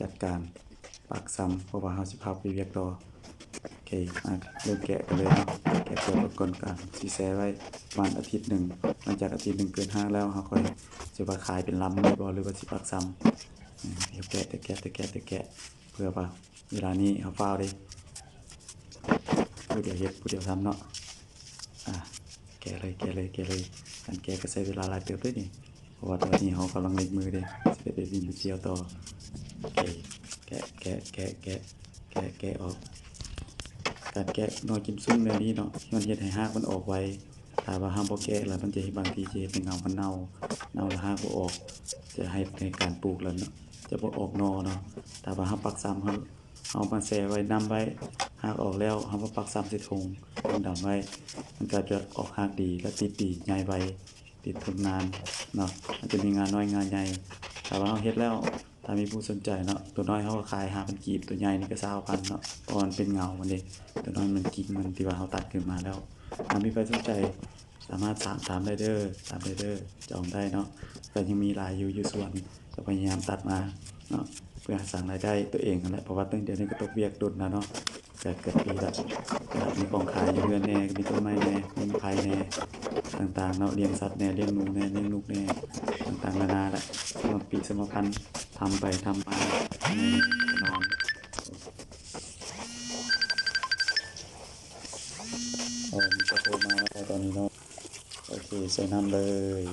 จัดการปากซ้ำเพราะว่าเฮาสิพาไปเวียกต่อโอเคมาเริ่มแกะกันเลยเนาะแกะเปิดอุปกรณ์การสิแซไว้ประมาณอาทิตย์หนึ่งหลังจากอาทิตย์หนึ่งเกินห้าแล้วเฮาค่อยสิว่าขายเป็นลำเลยบ่หรือว่าสิปากซ้ำเดี๋ยวแกะแต่แกะแต่แกะแต่แกะเพื่อว่าเวลานี้เฮาฟ้าด้ผู้เดียวเฮ็ดผู้เดียวทำเนาะอะแกะเลยแกะเลยแกะเลยการแกะก็ใช้เวลาหลายเติบด้วยนี่เพราะว่าตอนนี้เขากำลังเล็งมือเด้สิได้ไปบินไปเที่ยวต่อ แกะแกะแกะแกะแกะแกะออก การแกะนอจิ้มซุ่มแนวนี้เนาะมันเฮ็ดให้หากมันออกไวถ้าว่าห้ามบ่แกะแล้วมันจะบางทีจะเฮ็ดให้เงามันเน่าเน่าแล้วหากออก จะให้ในการปลูกแล้วเนาะจะบ่ออกนอเนาะถ้าว่าห้ามปักซ้ำเฮาเอามาแช่ไว้นํไว้หากออกแล้วเฮามาปักซ้ำส่ถุงถุงดำไว้ มันก็จะออกหากดีและติดดีใหญ่ไวติดทนนานเนาะมันจะมีงานน้อยงานใหญ่แต่ว่าเราเฮ็ดแล้ว ถ้ามีผู้สนใจเนาะตัวน้อยเขาก็ขายหาพันกีบตัวใหญ่นี่ก็20,000เนเพราะมันเป็นเงามันเด้ตัวน้อยมันกิ่งมันที่ว่าเขาตัดขึ้นมาแล้วถ้ามีใครสนใจสามารถถามถามได้เด้อถามได้เด้อจองได้เนาะแต่ยังมีลายอยู่อยู่ส่วนจะพยายามตัดมาเนาะเพื่อสร้างรายได้ตัวเองนั่นแหละเพราะว่าตั้งเดี๋ยวนี้ก็ตกเวียกดุดนะเนาะเกิดเกิดปีละมีกองขายอยู่เรือนแน่มีต้นไม้แน่มีไผ่แน่ต่างๆเนาะเลี้ยงสัตว์แน่เลี้ยงนูแน่เลี้ยงลูกแน่ต่างๆนานาแหละสมปีสมพันธ์ ทำไปทำมาในนอนโอ้มีจะโทรมาแล้วตอนนี้เนาะโอเคใส่น้ำเลย